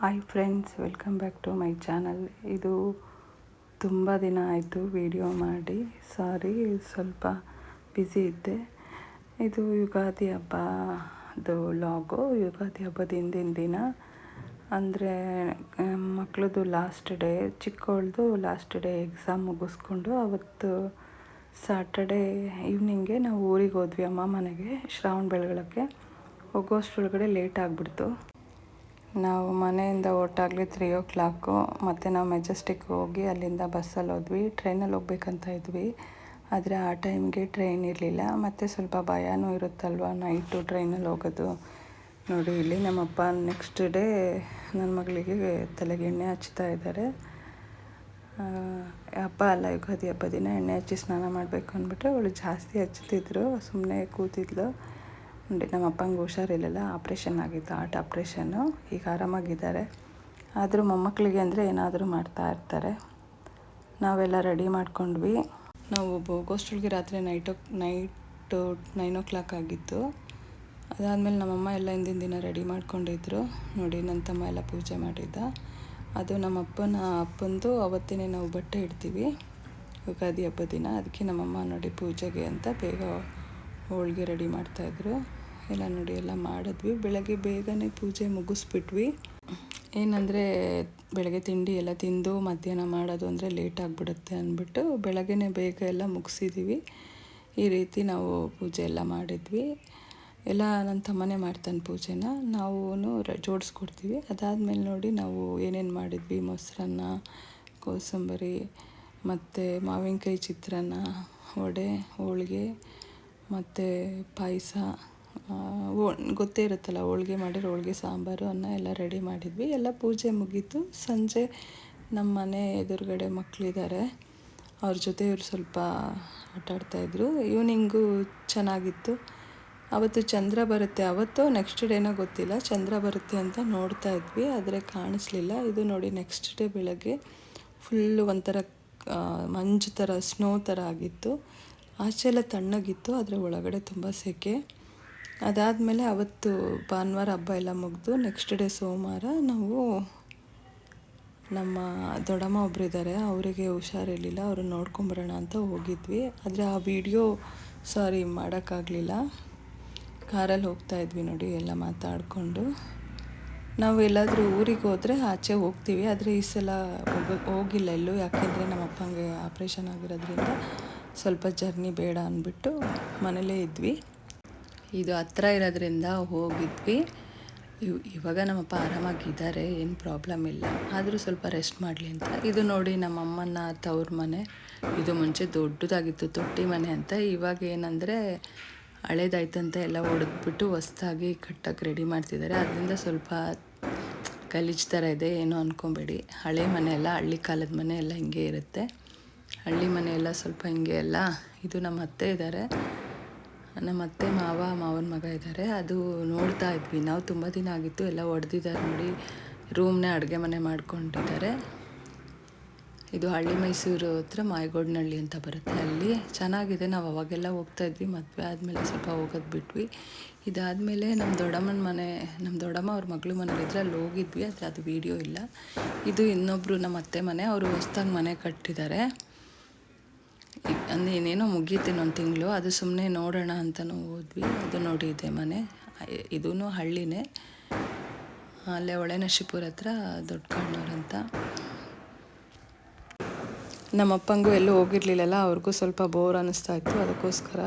Hi friends welcome back to my channel ಇದು ತುಂಬ ದಿನ ಆಯಿತು ವಿಡಿಯೋ ಮಾಡಿ. ಸಾರಿ ಸ್ವಲ್ಪ ಬ್ಯುಸಿ ಇದ್ದೆ. ಇದು ಯುಗಾದಿ ಹಬ್ಬದು ಲಾಗು ಯುಗಾದಿ ಹಬ್ಬದ ಹಿಂದಿನ ದಿನ. ಅಂದರೆ ಮಕ್ಕಳದು ಲಾಸ್ಟ್ ಡೇ ಚಿಕ್ಕವಳದು ಲಾಸ್ಟ್ ಡೇ ಎಕ್ಸಾಮ್ ಮುಗಿಸ್ಕೊಂಡು ಅವತ್ತು ಸಾಟರ್ಡೇ ಈವ್ನಿಂಗೆ ನಾವು ಊರಿಗೆ ಹೋದ್ವಿ ಅಮ್ಮ ಮನೆಗೆ ಶ್ರಾವಣ ಬೆಳಗಳಕ್ಕೆ. ಹೋಗೋಷ್ಟೊಳಗಡೆ ಲೇಟ್ ಆಗಿಬಿಡ್ತು. ನಾವು ಮನೆಯಿಂದ ಒಟ್ಟಾಗಲಿ ತ್ರೀ ಓ ಕ್ಲಾಕು ಮತ್ತು ನಾವು ಮೆಜೆಸ್ಟಿಕ್ ಹೋಗಿ ಅಲ್ಲಿಂದ ಬಸ್ಸಲ್ಲಿ ಹೋದ್ವಿ. ಟ್ರೈನಲ್ಲಿ ಹೋಗ್ಬೇಕಂತ ಇದ್ವಿ. ಆದರೆ ಆ ಟೈಮ್ಗೆ ಟ್ರೈನ್ ಇರಲಿಲ್ಲ. ಮತ್ತು ಸ್ವಲ್ಪ ಭಯನೂ ಇರುತ್ತಲ್ವ ನೈಟು ಟ್ರೈನಲ್ಲಿ ಹೋಗೋದು? ನೋಡಿ, ಇಲ್ಲಿ ನಮ್ಮಪ್ಪ ನೆಕ್ಸ್ಟ್ ಡೇ ನನ್ನ ಮಗಳಿಗೆ ತಲೆಗೆ ಎಣ್ಣೆ ಹಚ್ತಾ ಇದ್ದಾರೆ. ಹಬ್ಬ ಅಲ್ಲ, ಯುಗಾದಿ ಹಬ್ಬ ದಿನ ಎಣ್ಣೆ ಹಚ್ಚಿ ಸ್ನಾನ ಮಾಡಬೇಕು ಅಂದ್ಬಿಟ್ಟು ಅವಳು ಜಾಸ್ತಿ ಹಚ್ತಿದ್ರು. ಸುಮ್ಮನೆ ಕೂತಿದ್ಲು. ನಮ್ಮ ಅಪ್ಪಂಗೆ ಹುಷಾರಿರಲಿಲ್ಲ. ಆಪ್ರೇಷನ್ ಆಗಿತ್ತು ಆರ್ಟ್ ಆಪ್ರೇಷನ್ನು ಈಗ ಆರಾಮಾಗಿದ್ದಾರೆ. ಆದರೂ ಮೊಮ್ಮಕ್ಕಳಿಗೆ ಅಂದರೆ ಏನಾದರೂ ಮಾಡ್ತಾ ಇರ್ತಾರೆ. ನಾವೆಲ್ಲ ರೆಡಿ ಮಾಡ್ಕೊಂಡ್ವಿ. ನಾವು ಹೋಗೋಷ್ಟ್ರೊಳಗೆ ರಾತ್ರಿ night night nine o'clock ಆಗಿತ್ತು. ಅದಾದಮೇಲೆ ನಮ್ಮಮ್ಮ ಎಲ್ಲ ಹಿಂದಿನ ದಿನ ರೆಡಿ ಮಾಡ್ಕೊಂಡಿದ್ರು. ನೋಡಿ, ನನ್ನ ತಮ್ಮ ಎಲ್ಲ ಪೂಜೆ ಮಾಡಿದ್ದ. ಅದು ನಮ್ಮ ಅಪ್ಪನ, ಅಪ್ಪಂದು ಅವತ್ತೇ ನಾವು ಬಟ್ಟೆ ಇಡ್ತೀವಿ. ಯುಗಾದಿ ಹಬ್ಬದ ದಿನ. ಅದಕ್ಕೆ ನಮ್ಮಮ್ಮ ನೋಡಿ ಪೂಜೆಗೆ ಅಂತ ಬೇಗ ಹೋಳಿಗೆ ರೆಡಿ ಮಾಡ್ತಾಯಿದ್ರು ಎಲ್ಲ ನೋಡಿ ಎಲ್ಲ ಮಾಡಿದ್ವಿ. ಬೆಳಗ್ಗೆ ಬೇಗನೆ ಪೂಜೆ ಮುಗಿಸ್ಬಿಟ್ವಿ. ಏನಂದರೆ ಬೆಳಗ್ಗೆ ತಿಂಡಿ ಎಲ್ಲ ತಿಂದು ಮಧ್ಯಾಹ್ನ ಮಾಡೋದು ಅಂದರೆ ಲೇಟ್ ಆಗಿಬಿಡುತ್ತೆ ಅಂದ್ಬಿಟ್ಟು ಬೆಳಗ್ಗೆನೇ ಬೇಗ ಎಲ್ಲ ಮುಗಿಸಿದ್ದೀವಿ ಈ ರೀತಿ ನಾವು ಪೂಜೆ ಎಲ್ಲ ಮಾಡಿದ್ವಿ. ಎಲ್ಲ ನನ್ನ ತಮ್ಮನೇ ಮಾಡ್ತಾನೆ ಪೂಜೆನ. ನಾವು ಜೋಡಿಸ್ಕೊಡ್ತೀವಿ. ಅದಾದಮೇಲೆ ನೋಡಿ ನಾವು ಏನೇನು ಮಾಡಿದ್ವಿ. ಮೊಸರನ್ನ, ಕೋಸಂಬರಿ ಮತ್ತು ಮಾವಿನಕಾಯಿ ಚಿತ್ರಾನ್ನ, ವಡೆ, ಹೋಳಿಗೆ ಮತ್ತು ಪಾಯಸ. ಗೊತ್ತೇ ಇರುತ್ತಲ್ಲ, ಹೋಳ್ಗೆ ಮಾಡಿರೋ ಹೋಳ್ಗೆ, ಸಾಂಬಾರು, ಅನ್ನ ಎಲ್ಲ ರೆಡಿ ಮಾಡಿದ್ವಿ. ಎಲ್ಲ ಪೂಜೆ ಮುಗೀತು. ಸಂಜೆ ನಮ್ಮ ಮನೆ ಎದುರುಗಡೆ ಮಕ್ಕಳಿದ್ದಾರೆ ಅವ್ರ ಜೊತೆ ಇವರು ಸ್ವಲ್ಪ ಆಟ ಆಡ್ತಾಯಿದ್ರು ಈವ್ನಿಂಗು ಚೆನ್ನಾಗಿತ್ತು. ಅವತ್ತು ಚಂದ್ರ ಬರುತ್ತೆ. ಅವತ್ತು ನೆಕ್ಸ್ಟ್ ಡೇನೋ ಗೊತ್ತಿಲ್ಲ. ಚಂದ್ರ ಬರುತ್ತೆ ಅಂತ ನೋಡ್ತಾ ಇದ್ವಿ, ಆದರೆ ಕಾಣಿಸ್ಲಿಲ್ಲ. ಇದು ನೋಡಿ ನೆಕ್ಸ್ಟ್ ಡೇ ಬೆಳಗ್ಗೆ ಫುಲ್ಲು ಒಂಥರ ಮಂಜು ಥರ ಸ್ನೋ ಥರ ಆಗಿತ್ತು. ಆಚೆ ಎಲ್ಲ ತಣ್ಣಗಿತ್ತು, ಆದರೆ ಒಳಗಡೆ ತುಂಬ ಸೆಕೆ. ಅದಾದಮೇಲೆ ಅವತ್ತು ಭಾನುವಾರ ಹಬ್ಬ ಎಲ್ಲ ಮುಗಿದು ನೆಕ್ಸ್ಟ್ ಡೇ ಸೋಮವಾರ ನಾವು ನಮ್ಮ ದೊಡ್ಡಮ್ಮ ಒಬ್ರು ಇದ್ದಾರೆ ಅವರಿಗೆ ಹುಷಾರಿರಲಿಲ್ಲ ಅವರು ನೋಡ್ಕೊಂಬರೋಣ ಅಂತ ಹೋಗಿದ್ವಿ. ಆದರೆ ಆ ವಿಡಿಯೋ ಸಾರಿ ಮಾಡೋಕ್ಕಾಗಲಿಲ್ಲ. ಕಾರಲ್ಲಿ ಹೋಗ್ತಾ ಇದ್ವಿ ನೋಡಿ, ಎಲ್ಲ ಮಾತಾಡಿಕೊಂಡು. ನಾವು ಎಲ್ಲಾದರೂ ಊರಿಗೆ ಹೋದರೆ ಆಚೆ ಹೋಗ್ತೀವಿ, ಆದರೆ ಈ ಸಲ ಹೋಗ, ಹೋಗಿಲ್ಲ ಎಲ್ಲೂ. ಯಾಕೆಂದರೆ ನಮ್ಮ ಅಪ್ಪಂಗೆ ಆಪ್ರೇಷನ್ ಆಗಿರೋದ್ರಿಂದ ಸ್ವಲ್ಪ ಜರ್ನಿ ಬೇಡ ಅಂದ್ಬಿಟ್ಟು ಮನೇಲೇ ಇದ್ವಿ. ಇದು ಹತ್ರ ಇರೋದ್ರಿಂದ ಹೋಗಿದ್ವಿ. ಇವ್ ಇವಾಗ ನಮ್ಮಪ್ಪ ಆರಾಮಾಗಿದ್ದಾರೆ, ಏನು ಪ್ರಾಬ್ಲಮ್ ಇಲ್ಲ. ಆದರೂ ಸ್ವಲ್ಪ ರೆಸ್ಟ್ ಮಾಡಲಿ ಅಂತ. ಇದು ನೋಡಿ ನಮ್ಮ ಅಮ್ಮನ ತವ್ರ ಮನೆ. ಇದು ಮುಂಚೆ ದೊಡ್ಡದಾಗಿತ್ತು, ತೊಟ್ಟಿ ಮನೆ ಅಂತ. ಇವಾಗ ಏನಂದರೆ ಹಳೇದಾಯ್ತಂತ ಎಲ್ಲ ಹೊಡೆದ್ಬಿಟ್ಟು ಹೊಸ್ದಾಗಿ ಕಟ್ಟಕ್ಕೆ ರೆಡಿ ಮಾಡ್ತಿದ್ದಾರೆ. ಅದರಿಂದ ಸ್ವಲ್ಪ ಗಲೀಜು ಥರ ಇದೆ, ಏನೋ ಅಂದ್ಕೊಬೇಡಿ ಹಳೆ ಮನೆ ಎಲ್ಲ ಹಳ್ಳಿ ಕಾಲದ ಮನೆ ಎಲ್ಲ ಹಿಂಗೆ ಇರುತ್ತೆ. ಹಳ್ಳಿ ಮನೆ ಎಲ್ಲ ಸ್ವಲ್ಪ ಹಿಂಗೆ ಎಲ್ಲ ಇದು ನಮ್ಮ ಅತ್ತೆ ಇದ್ದಾರೆ. ನಮ್ಮ ಅತ್ತೆ, ಮಾವ, ಮಾವನ ಮಗ ಇದ್ದಾರೆ ಅದು ನೋಡ್ತಾ ಇದ್ವಿ. ನಾವು ತುಂಬ ದಿನ ಆಗಿತ್ತು. ಎಲ್ಲ ಒಡೆದಿದ್ದಾರೆ ನೋಡಿ. ರೂಮ್ನೇ ಅಡುಗೆ ಮನೆ ಮಾಡ್ಕೊಂಡಿದ್ದಾರೆ. ಇದು ಹಳ್ಳಿ ಮೈಸೂರು ಹತ್ರ ಮಾಯಗೋಡ್ನಹಳ್ಳಿ ಅಂತ ಬರುತ್ತೆ ಅಲ್ಲಿ. ಚೆನ್ನಾಗಿದೆ. ನಾವು ಅವಾಗೆಲ್ಲ ಹೋಗ್ತಾ ಇದ್ವಿ. ಮದುವೆ ಆದಮೇಲೆ ಸ್ವಲ್ಪ ಹೋಗೋದು ಬಿಟ್ವಿ. ಇದಾದಮೇಲೆ ನಮ್ಮ ದೊಡ್ಡಮ್ಮನ ಮನೆ, ನಮ್ಮ ದೊಡ್ಡಮ್ಮ ಅವ್ರ ಮಗಳು ಮನೇಲಿದ್ರೆ ಅಲ್ಲಿ ಹೋಗಿದ್ವಿ. ಆದರೆ ಅದು ವೀಡಿಯೋ ಇಲ್ಲ. ಇದು ಇನ್ನೊಬ್ಬರು ನಮ್ಮ ಅತ್ತೆ ಮನೆ. ಅವರು ಹೊಸ್ದಾಗಿ ಮನೆ ಕಟ್ಟಿದ್ದಾರೆ. ಅಂದರೆ ಏನೇನೋ ಮುಗೀತು ಇನ್ನೊಂದು ತಿಂಗಳು, ಅದು ಸುಮ್ಮನೆ ನೋಡೋಣ ಅಂತಲೂ ಹೋದ್ವಿ. ಅದು ನೋಡಿದ್ದೆ ಮನೆ. ಇದೂ ಹಳ್ಳಿನೇ. ಅಲ್ಲೇ ಒಳೆನಶಿಪುರ ಹತ್ರ ದೊಡ್ಡ ಕಾಡ್ನವ್ರಂತ ನಮ್ಮಪ್ಪಂಗೂ ಎಲ್ಲೂ ಹೋಗಿರ್ಲಿಲ್ಲಲ್ಲ, ಅವ್ರಿಗೂ ಸ್ವಲ್ಪ ಬೋರ್ ಅನ್ನಿಸ್ತಾ ಇತ್ತು. ಅದಕ್ಕೋಸ್ಕರ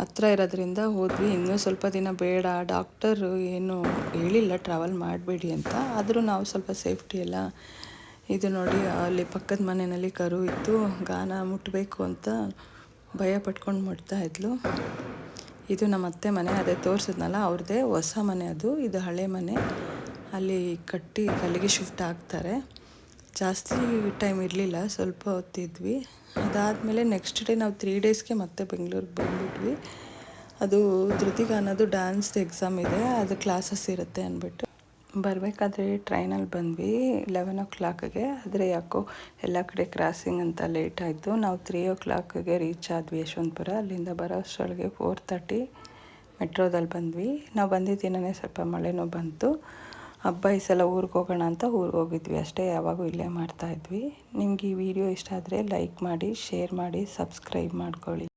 ಹತ್ರ ಇರೋದ್ರಿಂದ ಹೋದ್ವಿ. ಇನ್ನೂ ಸ್ವಲ್ಪ ದಿನ ಬೇಡ, ಡಾಕ್ಟರು ಏನು ಹೇಳಿಲ್ಲ, ಟ್ರಾವೆಲ್ ಮಾಡಬೇಡಿ ಅಂತ. ಆದರೂ ನಾವು ಸ್ವಲ್ಪ ಸೇಫ್ಟಿ ಎಲ್ಲ ಇದು ನೋಡಿ, ಅಲ್ಲಿ ಪಕ್ಕದ ಮನೆಯಲ್ಲಿ ಕರು ಇತ್ತು. ಗಾನ ಮುಟ್ಟಬೇಕು ಅಂತ ಭಯ ಪಟ್ಕೊಂಡು ಮುಟ್ತಾ ಇದ್ಲು. ಇದು ನಮ್ಮ ಅತ್ತೆ ಮನೆ, ಅದೇ ತೋರಿಸಿದ್ನಲ್ಲ ಅವ್ರದ್ದೇ ಹೊಸ ಮನೆ ಅದು. ಇದು ಹಳೆ ಮನೆ. ಅಲ್ಲಿ ಕಟ್ಟಿ ಕಲ್ಲಿಗೆ ಶಿಫ್ಟ್ ಆಗ್ತಾರೆ. ಜಾಸ್ತಿ ಟೈಮ್ ಇರಲಿಲ್ಲ, ಸ್ವಲ್ಪ ಹೊತ್ತಿದ್ವಿ. ಅದಾದಮೇಲೆ ನೆಕ್ಸ್ಟ್ ಡೇ ನಾವು ತ್ರೀ ಡೇಸ್ಗೆ ಮತ್ತೆ ಬೆಂಗಳೂರಿಗೆ ಬಂದ್ಬಿಟ್ವಿ. ಅದು ಧೃತಿಗಾನದು ಡ್ಯಾನ್ಸ್ ಎಕ್ಸಾಮ್ ಇದೆ, ಅದು ಕ್ಲಾಸಸ್ ಇರುತ್ತೆ ಅಂದ್ಬಿಟ್ಟು. ಬರಬೇಕಾದ್ರೆ ಟ್ರೈನಲ್ಲಿ ಬಂದ್ವಿ ಲೆವೆನ್ ಓ ಕ್ಲಾಕ್ಗೆ ಆದರೆ ಯಾಕೋ ಎಲ್ಲ ಕಡೆ ಕ್ರಾಸಿಂಗ್ ಅಂತ ಲೇಟ್ ಆಯಿತು. ನಾವು ತ್ರೀ ಓ ಕ್ಲಾಕ್ಗೆ ರೀಚ್ ಆದ್ವಿ ಯಶವಂತಪುರ. ಅಲ್ಲಿಂದ ಬರೋ ಅಷ್ಟರೊಳಗೆ ಫೋರ್ ತರ್ಟಿ ಮೆಟ್ರೋದಲ್ಲಿ ಬಂದ್ವಿ. ನಾವು ಬಂದಿದ್ದೀನೇ ಸ್ವಲ್ಪ ಮಳೆನೂ ಬಂತು. ಹಬ್ಬ ಈ ಸಲ ಊರಿಗೆ ಹೋಗೋಣ ಅಂತ ಊರಿಗೆ ಹೋಗಿದ್ವಿ ಅಷ್ಟೇ, ಯಾವಾಗೂ ಇಲ್ಲೇ ಮಾಡ್ತಾಯಿದ್ವಿ ನಿಮ್ಗೆ ಈ ವಿಡಿಯೋ ಇಷ್ಟ ಆದರೆ ಲೈಕ್ ಮಾಡಿ ಶೇರ್ ಮಾಡಿ ಸಬ್ಸ್ಕ್ರೈಬ್ ಮಾಡ್ಕೊಳ್ಳಿ.